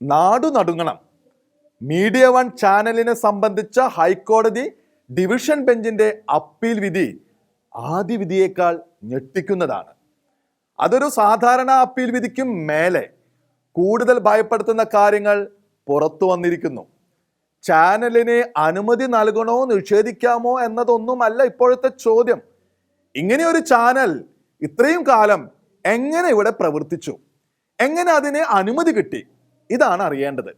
നാടു നടുങ്ങണം media one ചാനലിനെ സംബന്ധിച്ച ഹൈക്കോടതി ഡിവിഷൻ ബെഞ്ചിന്റെ അപ്പീൽ വിധി ആദ്യ വിധിയേക്കാൾ ഞെട്ടിക്കുന്നതാണ്. അതൊരു സാധാരണ അപ്പീൽ വിധിക്കും മേലെ കൂടുതൽ ഭയപ്പെടുത്തുന്ന കാര്യങ്ങൾ പുറത്തു വന്നിരിക്കുന്നു. ചാനലിന് അനുമതി നൽകണോ നിഷേധിക്കാമോ എന്നതൊന്നുമല്ല ഇപ്പോഴത്തെ ചോദ്യം. ഇങ്ങനെ ഒരു ചാനൽ ഇത്രയും കാലം എങ്ങനെ ഇവിടെ പ്രവർത്തിച്ചു? എങ്ങനെ അതിന് അനുമതി കിട്ടി? ഇതാണ് അറിയേണ്ടത്.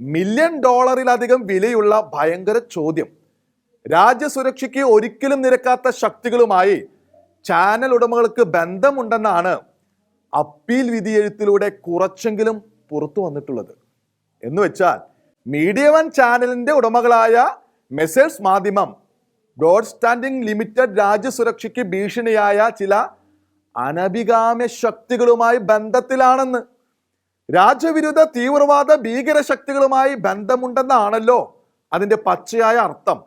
മില്യൺ ഡോളറിലധികം വിലയുള്ള ഭയങ്കര ചോദ്യം. രാജ്യസുരക്ഷയ്ക്ക് ഒരിക്കലും നിരക്കാത്ത ശക്തികളുമായി ചാനൽ ഉടമകൾക്ക് ബന്ധമുണ്ടെന്നാണ് അപ്പീൽ വിധിയെഴുത്തിലൂടെ കുറച്ചെങ്കിലും പുറത്തു വന്നിട്ടുള്ളത്. എന്ന് വെച്ചാൽ മീഡിയ വൺ ചാനലിന്റെ ഉടമകളായ Messrs Madhyamam broad standing limited രാജ്യസുരക്ഷയ്ക്ക് ഭീഷണിയായ ചില അനഭികാമ്യ ശക്തികളുമായി ബന്ധത്തിലാണെന്ന് രാജ്യവിരുദ്ധ തീവ്രവാദ ഭീകര ശക്തികളുമായി ബന്ധമുണ്ടെന്നാണല്ലോ അതിന്റെ പച്ചയായ അർത്ഥം.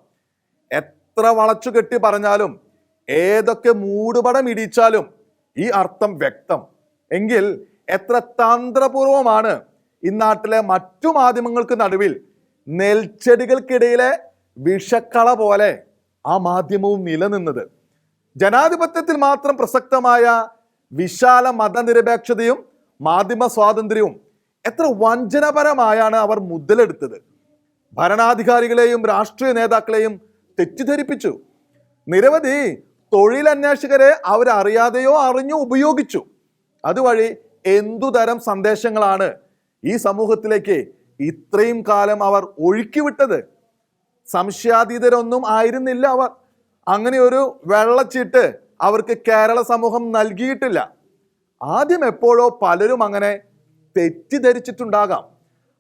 എത്ര വളച്ചു കെട്ടി പറഞ്ഞാലും ഏതൊക്കെ മൂടുപടം ഇടിച്ചാലും ഈ അർത്ഥം വ്യക്തം. എങ്കിൽ എത്ര തന്ത്രപൂർവമാണ് ഇന്നാട്ടിലെ മറ്റു മാധ്യമങ്ങൾക്ക് നടുവിൽ നെൽച്ചെടികൾക്കിടയിലെ വിഷക്കള പോലെ ആ മാധ്യമവും നിലനിന്നത്. ജനാധിപത്യത്തിൽ മാത്രം പ്രസക്തമായ വിശാല മതനിരപേക്ഷതയും മാധ്യമ സ്വാതന്ത്ര്യവും എത്ര വഞ്ചനപരമായാണ് അവർ മുതലെടുത്തത്. ഭരണാധികാരികളെയും രാഷ്ട്രീയ നേതാക്കളെയും തെറ്റിദ്ധരിപ്പിച്ചു. നിരവധി തൊഴിലന്വേഷകരെ അവരറിയാതെയോ അറിഞ്ഞോ ഉപയോഗിച്ചു. അതുവഴി എന്തുതരം സന്ദേശങ്ങളാണ് ഈ സമൂഹത്തിലേക്ക് ഇത്രയും കാലം അവർ ഒഴുക്കിവിട്ടത്? സംശയാതീതരൊന്നും ആയിരുന്നില്ല അവർ. അങ്ങനെ ഒരു വെള്ളച്ചീട്ട് അവർക്ക് കേരള സമൂഹം നൽകിയിട്ടില്ല. ആദ്യം എപ്പോഴോ പലരും അങ്ങനെ തെറ്റിദ്ധരിച്ചിട്ടുണ്ടാകാം.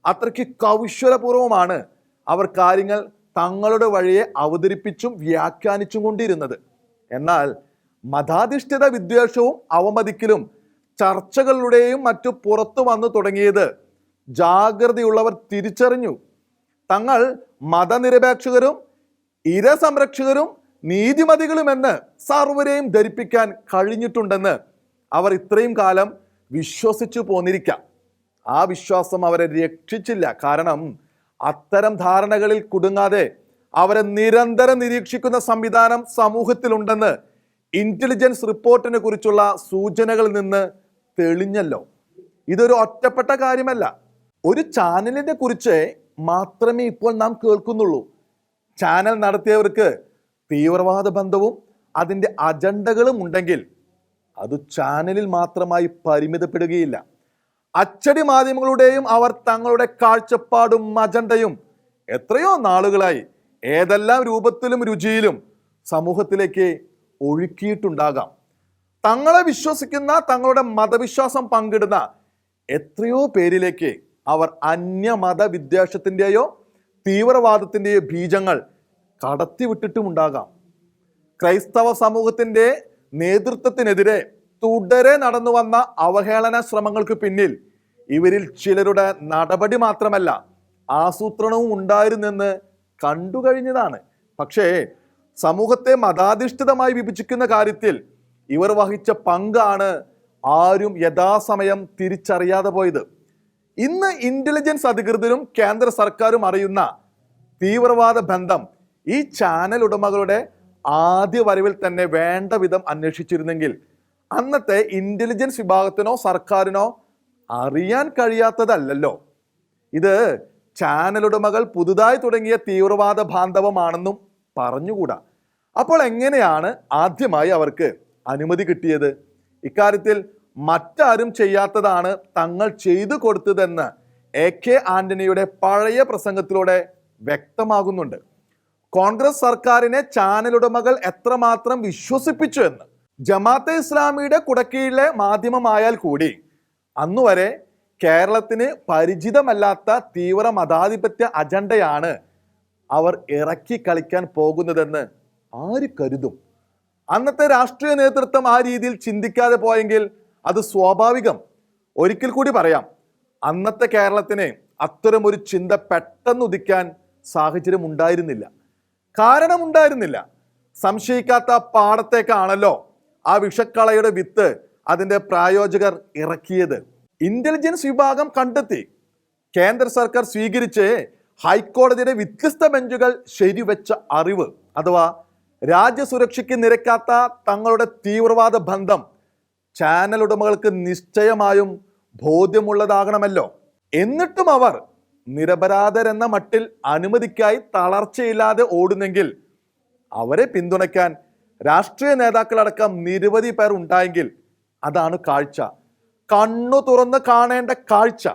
അത്രയ്ക്ക് കൗശലപൂർവമാണ് അവർ കാര്യങ്ങൾ തങ്ങളുടെ വഴിയെ അവതരിപ്പിച്ചും വ്യാഖ്യാനിച്ചും കൊണ്ടിരുന്നത്. എന്നാൽ മതാധിഷ്ഠിത വിദ്വേഷവും അവമതിക്കലും ചർച്ചകളിലൂടെയും മറ്റു പുറത്തു വന്നു തുടങ്ങിയത് ജാഗ്രതയുള്ളവർ തിരിച്ചറിഞ്ഞു. തങ്ങൾ മതനിരപേക്ഷകരും ഇരസംരക്ഷകരും നീതിമതികളുമെന്ന് സർവരെയും ധരിപ്പിക്കാൻ കഴിഞ്ഞിട്ടുണ്ടെന്ന് അവർ ഇത്രയും കാലം വിശ്വസിച്ചു പോന്നിരിക്കാം. ആ വിശ്വാസം അവരെ രക്ഷിച്ചില്ല. കാരണം അത്തരം ധാരണകളിൽ കുടുങ്ങാതെ അവരെ നിരന്തരം നിരീക്ഷിക്കുന്ന സംവിധാനം സമൂഹത്തിലുണ്ടെന്ന് ഇന്റലിജൻസ് റിപ്പോർട്ടിനെ കുറിച്ചുള്ള സൂചനകളിൽ നിന്ന് തെളിഞ്ഞല്ലോ. ഇതൊരു ഒറ്റപ്പെട്ട കാര്യമല്ല. ഒരു ചാനലിനെ കുറിച്ച് മാത്രമേ ഇപ്പോൾ നാം കേൾക്കുന്നുള്ളൂ. ചാനൽ നടത്തിയവർക്ക് തീവ്രവാദ ബന്ധവും അതിന്റെ അജണ്ടകളും ഉണ്ടെങ്കിൽ അത് ചാനലിൽ മാത്രമായി പരിമിതപ്പെടുകയില്ല. അച്ചടി മാധ്യമങ്ങളുടെയും അവർ തങ്ങളുടെ കാഴ്ചപ്പാടും അജണ്ടയും എത്രയോ നാളുകളായി ഏതെല്ലാം രൂപത്തിലും രുചിയിലും സമൂഹത്തിലേക്ക് ഒഴുക്കിയിട്ടുണ്ടാകാം. തങ്ങളെ വിശ്വസിക്കുന്ന തങ്ങളുടെ മതവിശ്വാസം പങ്കിടുന്ന എത്രയോ പേരിലേക്ക് അവർ അന്യമത വിദ്വേഷത്തിന്റെയോ തീവ്രവാദത്തിന്റെയോ ബീജങ്ങൾ കടത്തിവിട്ടിട്ടുമുണ്ടാകാം. ക്രൈസ്തവ സമൂഹത്തിന്റെ നേതൃത്വത്തിനെതിരെ തുടരെ നടന്നു വന്ന അവഹേളന ശ്രമങ്ങൾക്ക് പിന്നിൽ ഇവരിൽ ചിലരുടെ നടപടി മാത്രമല്ല ആസൂത്രണവും ഉണ്ടായിരുന്നെന്ന് കണ്ടു കഴിഞ്ഞതാണ്. പക്ഷേ സമൂഹത്തെ മതാധിഷ്ഠിതമായി വിഭജിക്കുന്ന കാര്യത്തിൽ ഇവർ വഹിച്ച പങ്കാണ് ആരും യഥാസമയം തിരിച്ചറിയാതെ പോയത്. ഇന്ന് ഇന്റലിജൻസ് അധികൃതരും കേന്ദ്ര സർക്കാരും അറിയുന്ന തീവ്രവാദ ബന്ധം ഈ ചാനൽ ഉടമകളുടെ ആദ്യ വരവിൽ തന്നെ വേണ്ട വിധം അന്വേഷിച്ചിരുന്നെങ്കിൽ അന്നത്തെ ഇന്റലിജൻസ് വിഭാഗത്തിനോ സർക്കാരിനോ അറിയാൻ കഴിയാത്തതല്ലല്ലോ. ഇത് ചാനലുടമകൾ പുതുതായി തുടങ്ങിയ തീവ്രവാദ ബാന്ധവമാണെന്നും പറഞ്ഞുകൂടാ. അപ്പോൾ എങ്ങനെയാണ് ആദ്യമായി അവർക്ക് അനുമതി കിട്ടിയത്? ഇക്കാര്യത്തിൽ മറ്റാരും ചെയ്യാത്തതാണ് തങ്ങൾ ചെയ്തു കൊടുത്തതെന്ന് എ കെ ആന്റണിയുടെ പഴയ പ്രസംഗത്തിലൂടെ വ്യക്തമാകുന്നുണ്ട്. കോൺഗ്രസ് സർക്കാരിനെ ചാനൽ ഉടമകൾ എത്രമാത്രം വിശ്വസിപ്പിച്ചു എന്ന്. ജമാഅത്തെ ഇസ്ലാമിയുടെ കുടക്കീഴിലെ മാധ്യമമായാൽ കൂടി അന്നുവരെ കേരളത്തിന് പരിചിതമല്ലാത്ത തീവ്ര മതാധിപത്യ അജണ്ടയാണ് അവർ ഇറക്കി കളിക്കാൻ പോകുന്നതെന്ന് ആര് കരുതും? അന്നത്തെ രാഷ്ട്രീയ നേതൃത്വം ആ രീതിയിൽ ചിന്തിക്കാതെ പോയെങ്കിൽ അത് സ്വാഭാവികം. ഒരിക്കൽ കൂടി പറയാം അന്നത്തെ കേരളത്തിന് അത്തരമൊരു ചിന്ത പെട്ടെന്ന് ഉദിക്കാൻ സാഹചര്യം ഉണ്ടായിരുന്നില്ല കാരണമുണ്ടായിരുന്നില്ല. സംശയിക്കാത്ത പാടത്തേക്കാണല്ലോ ആ വിഷക്കളയുടെ വിത്ത് അതിന്റെ പ്രായോജകർ ഇറക്കിയത്. ഇന്റലിജൻസ് വിഭാഗം കണ്ടെത്തി. കേന്ദ്ര സർക്കാർ സ്വീകരിച്ച് ഹൈക്കോടതിയുടെ വ്യത്യസ്ത ബെഞ്ചുകൾ ശരിവെച്ച അറിവ് അഥവാ രാജ്യസുരക്ഷയ്ക്ക് നിരക്കാത്ത തങ്ങളുടെ തീവ്രവാദ ബന്ധം ചാനൽ ഉടമകൾക്ക് നിശ്ചയമായും ബോധ്യമുള്ളതാകണമല്ലോ. എന്നിട്ടും അവർ നിരപരാധരെന്ന മട്ടിൽ അനുമതിക്കായി തളർച്ചയില്ലാതെ ഓടുന്നെങ്കിൽ അവരെ പിന്തുണയ്ക്കാൻ രാഷ്ട്രീയ നേതാക്കളടക്കം നിരവധി പേർ ഉണ്ടായെങ്കിൽ അതാണ് കാഴ്ച. കണ്ണു തുറന്ന് കാണേണ്ട കാഴ്ച.